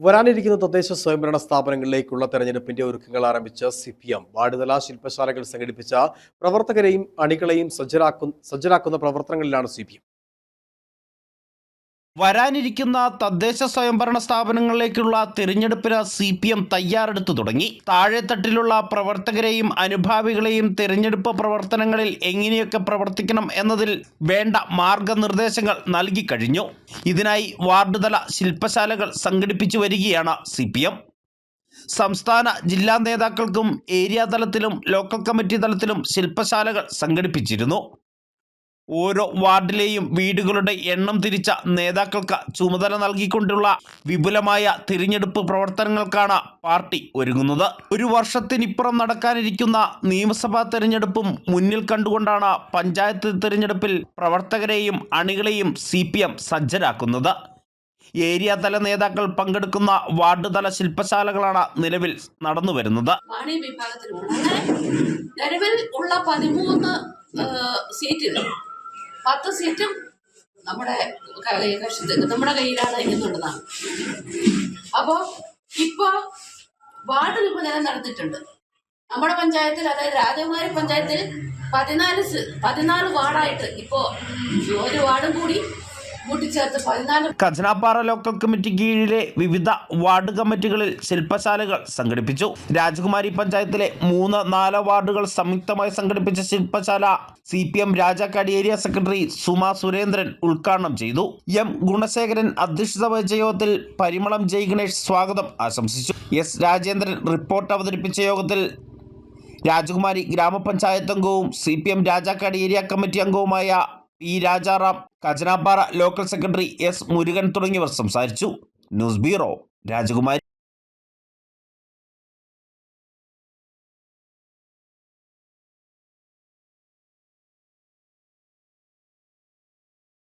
വരാനിരിക്കുന്ന തദ്ദേശ സ്വയംഭരണ സ്ഥാപനങ്ങളിലേക്കുള്ള തെരഞ്ഞെടുപ്പിന്റെ ഒരുക്കങ്ങൾ ആരംഭിച്ച സി പി എം വാർഡുതല ശില്പശാലകൾ സംഘടിപ്പിച്ച പ്രവർത്തകരെയും അണികളെയും സജ്ജരാക്കുന്ന സജ്ജരാക്കുന്ന പ്രവർത്തനങ്ങളിലാണ് സി പി എം വരാനിരിക്കുന്ന തദ്ദേശ സ്വയംഭരണ സ്ഥാപനങ്ങളിലേക്കുള്ള തിരഞ്ഞെടുപ്പിന് സി പി എം തയ്യാറെടുത്തു തുടങ്ങി. താഴെത്തട്ടിലുള്ള പ്രവർത്തകരെയും അനുഭാവികളെയും തിരഞ്ഞെടുപ്പ് പ്രവർത്തനങ്ങളിൽ എങ്ങനെയൊക്കെ പ്രവർത്തിക്കണം എന്നതിൽ വേണ്ട മാർഗനിർദ്ദേശങ്ങൾ നൽകിക്കഴിഞ്ഞു ഇതിനായി വാർഡ് തല ശില്പശാലകൾ സംഘടിപ്പിച്ചു വരികയാണ് സി പി എം. സംസ്ഥാന ജില്ലാ നേതാക്കൾക്കും ഏരിയ തലത്തിലും ലോക്കൽ കമ്മിറ്റി തലത്തിലും ശില്പശാലകൾ സംഘടിപ്പിച്ചിരുന്നു. ഓരോ വാർഡിലെയും വീടുകളുടെ എണ്ണം തിരിച്ച നേതാക്കൾക്ക് ചുമതല നൽകിക്കൊണ്ടുള്ള വിപുലമായ തിരഞ്ഞെടുപ്പ് പ്രവർത്തനങ്ങൾക്കാണ് പാർട്ടി ഒരുങ്ങുന്നത്. ഒരു വർഷത്തിനിപ്പുറം നടക്കാനിരിക്കുന്ന നിയമസഭാ തെരഞ്ഞെടുപ്പും മുന്നിൽ കണ്ടുകൊണ്ടാണ് പഞ്ചായത്ത് തിരഞ്ഞെടുപ്പിൽ പ്രവർത്തകരെയും അണികളെയും സി സജ്ജരാക്കുന്നത്. ഏരിയ തല നേതാക്കൾ പങ്കെടുക്കുന്ന വാർഡ് തല ശില്പശാലകളാണ് നിലവിൽ നടന്നു വരുന്നത്. നിലവിൽ ഉള്ള പതിമൂന്ന് സീറ്റിൽ പത്ത് സീറ്റും നമ്മുടെ നമ്മുടെ കയ്യിലാണ് എന്നുള്ളതാണ് അപ്പോ ഇപ്പോൾ വാർഡ് വിഭജനം നടന്നിട്ടുണ്ട് നമ്മുടെ പഞ്ചായത്തിൽ അതായത് രാജകുമാരി പഞ്ചായത്തിൽ പതിനാല് പതിനാല് വാർഡായിട്ട് ഇപ്പോ ഒരു വാർഡും കൂടി കൂട്ടിച്ചേർത്ത് ലോക്കൽ കമ്മിറ്റി കീഴിലെ വിവിധ വാർഡ് കമ്മിറ്റികളിൽ ശില്പശാലകൾ സംഘടിപ്പിച്ചു. രാജകുമാരി പഞ്ചായത്തിലെ മൂന്ന് നാല് വാർഡുകൾ സംയുക്തമായി സംഘടിപ്പിച്ച ശില്പശാല C P M Rajakkad area secretary Suma Surendran ഉദ്ഘാടനം ചെയ്തു. എം ഗുണശേഖരൻ അധ്യക്ഷത വഹിച്ച യോഗത്തിൽ പരിമളം ജയ് ഗണേഷ് സ്വാഗതം ആശംസിച്ചു. എസ് രാജേന്ദ്രൻ റിപ്പോർട്ട് അവതരിപ്പിച്ച യോഗത്തിൽ രാജകുമാരി ഗ്രാമപഞ്ചായത്ത് അംഗവും C P M Rajakkad area committee അംഗവുമായ P Rajaram Khajanapara local secretary S Murugan തുടങ്ങിയവർ സംസാരിച്ചു. ന്യൂസ് ബ്യൂറോ രാജകുമാരി.